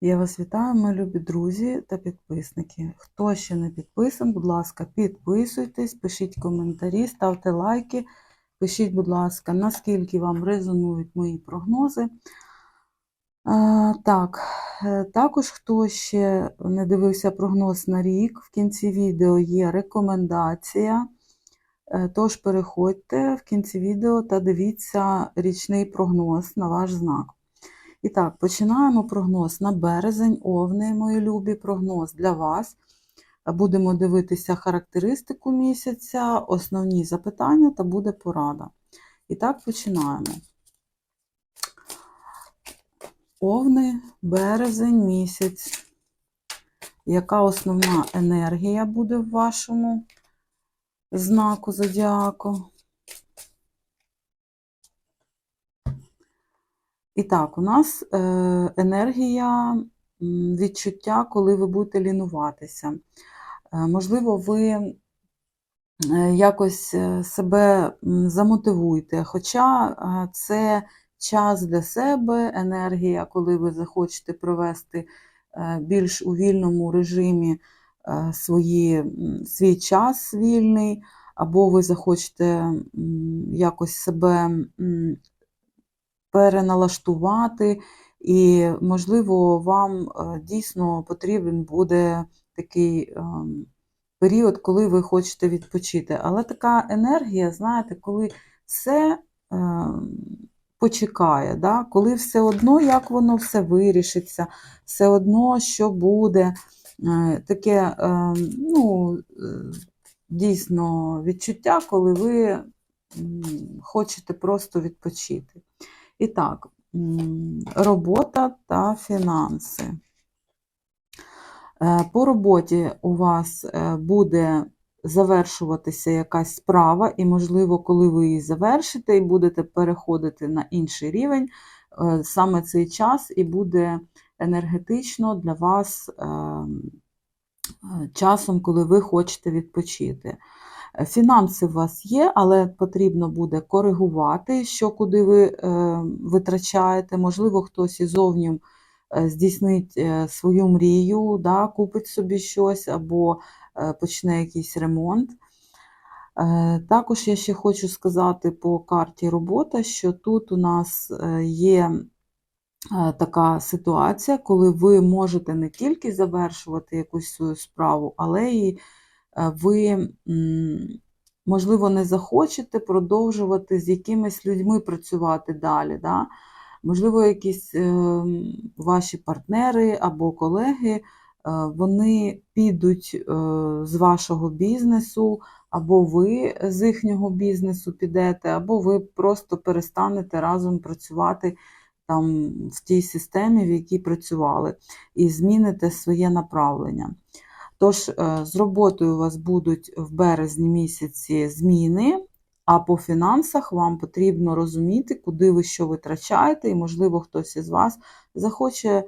Я вас вітаю, мої любі друзі та підписники. Хто ще не підписан, будь ласка, підписуйтесь, пишіть коментарі, ставте лайки. Пишіть, будь ласка, наскільки вам резонують мої прогнози. Так, е, також, хто ще не дивився прогноз на рік, в кінці відео є рекомендація. Е, Тож переходьте в кінці відео та дивіться річний прогноз на ваш знак. І так, починаємо прогноз на березень, овни, мої любі, прогноз для вас. Будемо дивитися характеристику місяця, основні запитання та буде порада. І так, починаємо. Овни, березень, місяць. Яка основна енергія буде в вашому знаку зодіаку? І так, у нас е, енергія відчуття, коли ви будете лінуватися. Е, Можливо, ви е, якось себе замотивуєте, хоча це час для себе, енергія, коли ви захочете провести більш у вільному режимі свої, свій час вільний, або ви захочете якось себе переналаштувати, і, можливо, вам е, дійсно потрібен буде такий ем, період, коли ви хочете відпочити. Але така енергія, знаєте, коли все ем, почекає, да? коли все одно, як воно все вирішиться, все одно, що буде. Е, Таке, ем, ну, е, дійсно відчуття, коли ви хочете просто відпочити. І так, робота та фінанси. Е, По роботі у вас е, буде завершуватися якась справа, і, можливо, коли ви її завершите і будете переходити на інший рівень, е, саме цей час і буде енергетично для вас е, е, часом, коли ви хочете відпочити. Фінанси у вас є, але потрібно буде коригувати, що куди ви е, витрачаєте. Можливо, хтось іззовні е, здійснить е, свою мрію, да, купить собі щось або почне якийсь ремонт. Також я ще хочу сказати по карті робота, що тут у нас є така ситуація, коли ви можете не тільки завершувати якусь свою справу, але і ви, можливо, не захочете продовжувати з якимись людьми працювати далі. Да? Можливо, якісь е, ваші партнери або колеги, е, вони підуть е, з вашого бізнесу, або ви з їхнього бізнесу підете, або ви просто перестанете разом працювати там в тій системі, в якій працювали, і зміните своє направлення. Тож, е, з роботою у вас будуть в березні місяці зміни, а по фінансах вам потрібно розуміти, куди ви що витрачаєте, і, можливо, хтось із вас захоче е,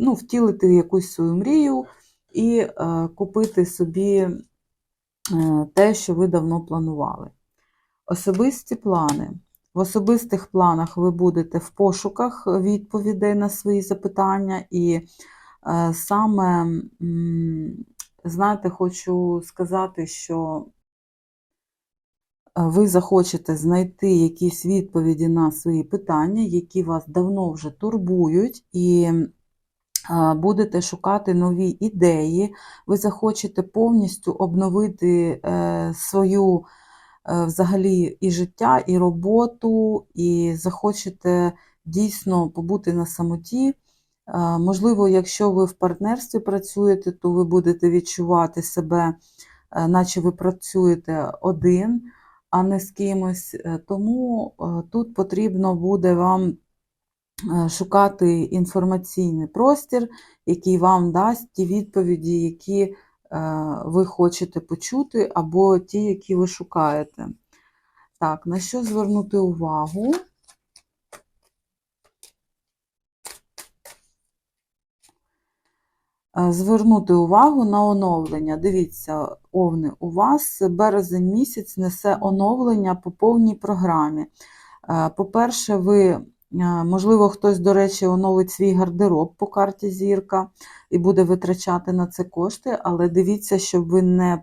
ну, втілити якусь свою мрію і е, купити собі те, що ви давно планували. Особисті плани. В особистих планах ви будете в пошуках відповідей на свої запитання, і саме, знаєте, хочу сказати, що е, ви захочете знайти якісь відповіді на свої питання, які вас давно вже турбують, і е, будете шукати нові ідеї. Ви захочете повністю обновити е, свою е, взагалі і життя, і роботу, і захочете дійсно побути на самоті. Можливо, якщо ви в партнерстві працюєте, то ви будете відчувати себе, е, наче ви працюєте один, а не з кимось. Е, Тому е, тут потрібно буде вам шукати інформаційний простір, який вам дасть ті відповіді, які ви хочете почути, або ті, які ви шукаєте. Так, на що звернути увагу? Звернути увагу на оновлення. Дивіться, овни, у вас березень місяць несе оновлення по повній програмі. Е, По-перше, ви Е, Можливо, хтось, до речі, оновить свій гардероб по карті зірка і буде витрачати на це кошти, але дивіться, щоб ви не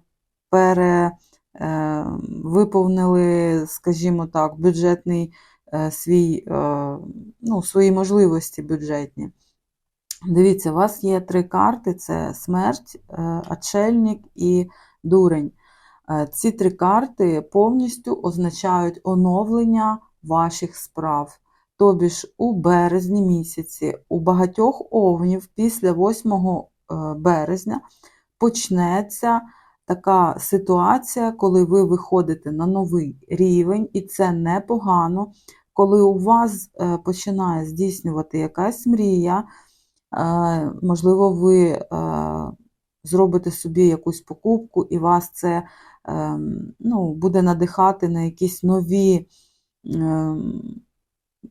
пере, е, виповнили, скажімо так, бюджетний е, свій, е, ну, свої можливості бюджетні. Дивіться, у вас є три карти: це смерть, е, очельник і дурень. Е, Ці три карти повністю означають оновлення ваших справ. Тобі ж у березні місяці у багатьох овнів після 8 е, березня почнеться така ситуація, коли ви виходите на новий рівень, і це непогано, коли у вас починає здійснювати якась мрія, можливо, ви зробите собі якусь покупку, і вас це ем, ну, буде надихати на якісь нові ем,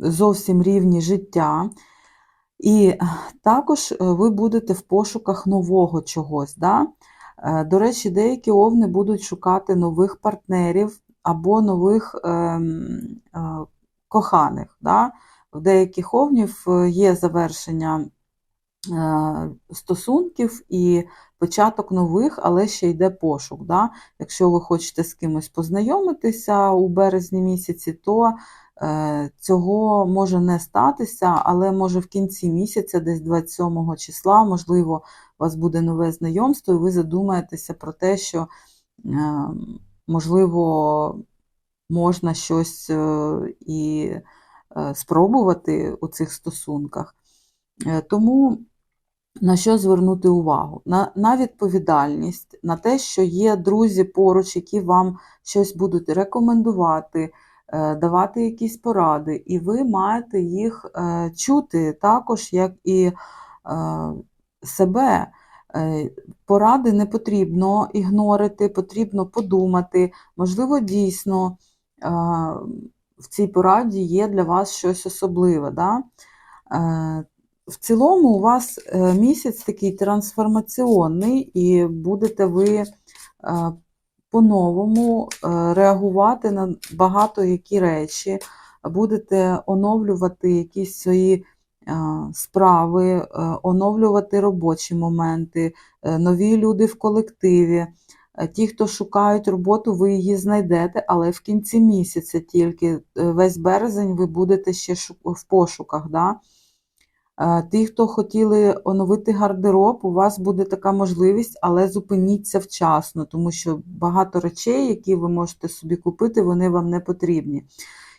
зовсім рівні життя. І також е, ви будете в пошуках нового чогось. Да? Е, До речі, деякі овни будуть шукати нових партнерів або нових ем, е, коханих. Да? В деяких овнів є завершення стосунків і початок нових, але ще йде пошук. Да? Якщо ви хочете з кимось познайомитися у березні місяці, то е, цього може не статися, але може в кінці місяця, десь 27 числа, можливо, у вас буде нове знайомство, і ви задумаєтеся про те, що, е, можливо, можна щось е, і е, спробувати у цих стосунках. Е, Тому на що звернути увагу? На, на відповідальність, на те, що є друзі поруч, які вам щось будуть рекомендувати, е, давати якісь поради, і ви маєте їх е, чути також, як і е, себе. Поради не потрібно ігнорити, потрібно подумати. Можливо, дійсно в цій пораді є для вас щось особливе. Да? В цілому у вас е, місяць такий трансформаційний, і будете ви е, по-новому е, реагувати на багато які речі, будете оновлювати якісь свої справи, оновлювати робочі моменти, нові люди в колективі. Ті, хто шукають роботу, ви її знайдете, але в кінці місяця тільки весь березень ви будете ще в пошуках. Да? Ті, хто хотіли оновити гардероб, у вас буде така можливість, але зупиніться вчасно, тому що багато речей, які ви можете собі купити, вони вам не потрібні.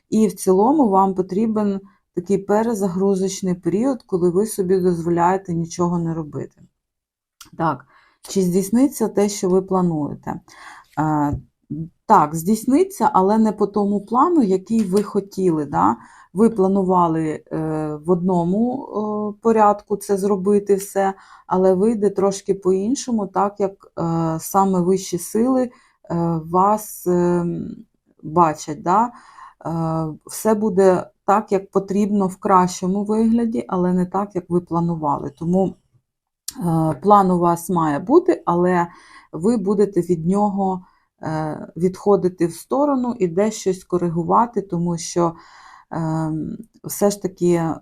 І в цілому вам потрібен такий перезагрузочний період, коли ви собі дозволяєте нічого не робити. Так, чи здійсниться те, що ви плануєте? Так, здійсниться, але не по тому плану, який ви хотіли. Да? Ви планували е, в одному е, порядку це зробити все, але вийде трошки по-іншому, так як е, саме вищі сили вас бачать. Да? Все буде так, як потрібно в кращому вигляді, але не так, як ви планували. Тому план у вас має бути, але ви будете від нього відходити в сторону і десь щось коригувати, тому що е, все ж таки е,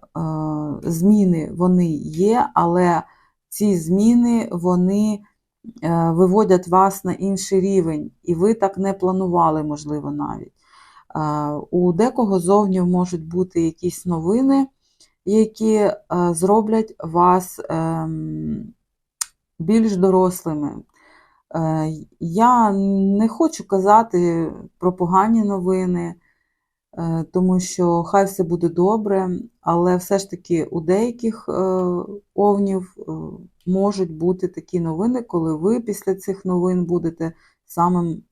зміни вони є, але ці зміни вони е, виводять вас на інший рівень, і ви так не планували, можливо, навіть. Е, У декого зовнів можуть бути якісь новини, які е, зроблять вас ем, більш дорослими. Е, Я не хочу казати про погані новини, е, тому що хай все буде добре, але все ж таки у деяких е, овнів можуть бути такі новини, коли ви після цих новин будете самим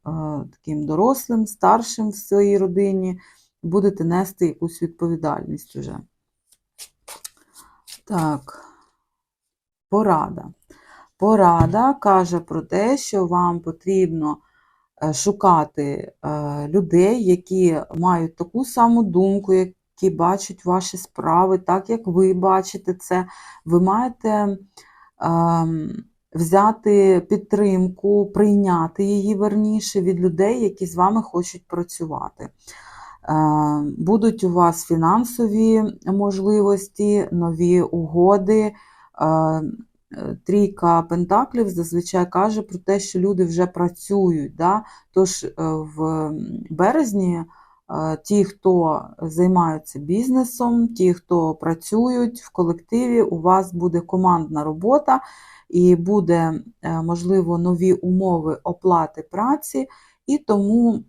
таким дорослим, старшим в своїй родині, будете нести якусь відповідальність уже. Так, порада. Порада каже про те, що вам потрібно е, шукати е, людей, які мають таку саму думку, які бачать ваші справи, так як ви бачите це. Ви маєте ем, взяти підтримку, прийняти її верніше від людей, які з вами хочуть працювати. Будуть у вас фінансові можливості, нові угоди. Трійка Пентаклів зазвичай каже про те, що люди вже працюють. Да? Тож е, в березні е, ті, хто займаються бізнесом, ті, хто працюють в колективі, у вас буде командна робота і буде, е, можливо, нові умови оплати праці, і тому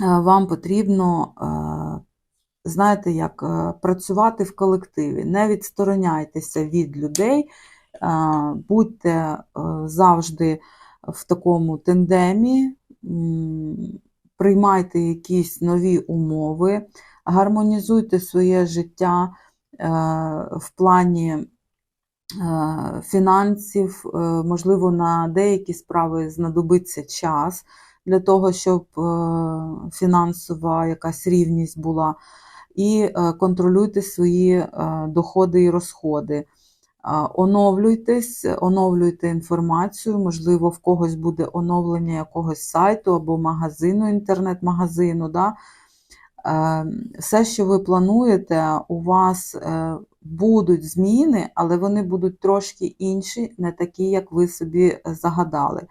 вам потрібно, знаєте, як працювати в колективі. Не відстороняйтеся від людей, будьте е, завжди в такому тендемі, приймайте якісь нові умови, гармонізуйте своє життя е, в плані е, фінансів, можливо, на деякі справи знадобиться час для того, щоб фінансова якась рівність була, і контролюйте свої доходи і розходи. Оновлюйтесь, оновлюйте інформацію, можливо, в когось буде оновлення якогось сайту або магазину, інтернет-магазину. Да? Е, Все, що ви плануєте, у вас е, будуть зміни, але вони будуть трошки інші, не такі, як ви собі загадали.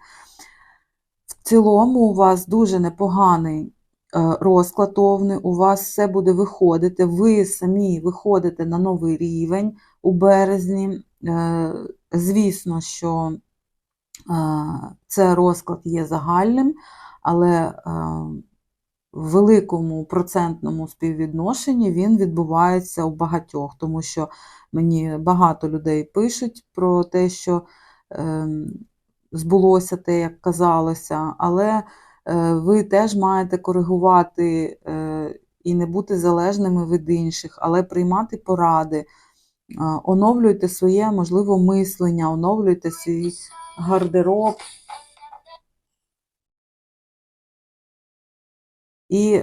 В цілому, у вас дуже непоганий е, розклад у вас все буде виходити, ви самі виходите на новий рівень у березні. Е, Звісно, що е, це розклад є загальним, але е, в великому процентному співвідношенні він відбувається у багатьох, тому що мені багато людей пишуть про те, що збулося те, як казалося, але ви теж маєте коригувати і не бути залежними від інших, але приймати поради. Оновлюйте своє, можливо, мислення, оновлюйте свій гардероб. І,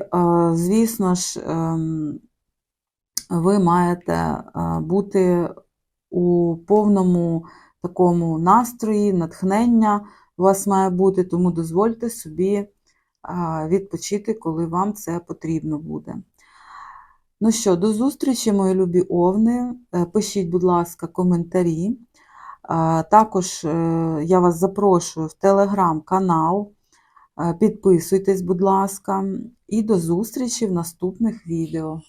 звісно ж, ем, ви маєте бути у повному такому настрої, натхнення у вас має бути, тому дозвольте собі відпочити, коли вам це потрібно буде. Ну що, до зустрічі, мої любі овни. Е, Пишіть, будь ласка, коментарі. Е, Також е, я вас запрошую в телеграм-канал. Підписуйтесь, будь ласка, і до зустрічі в наступних відео.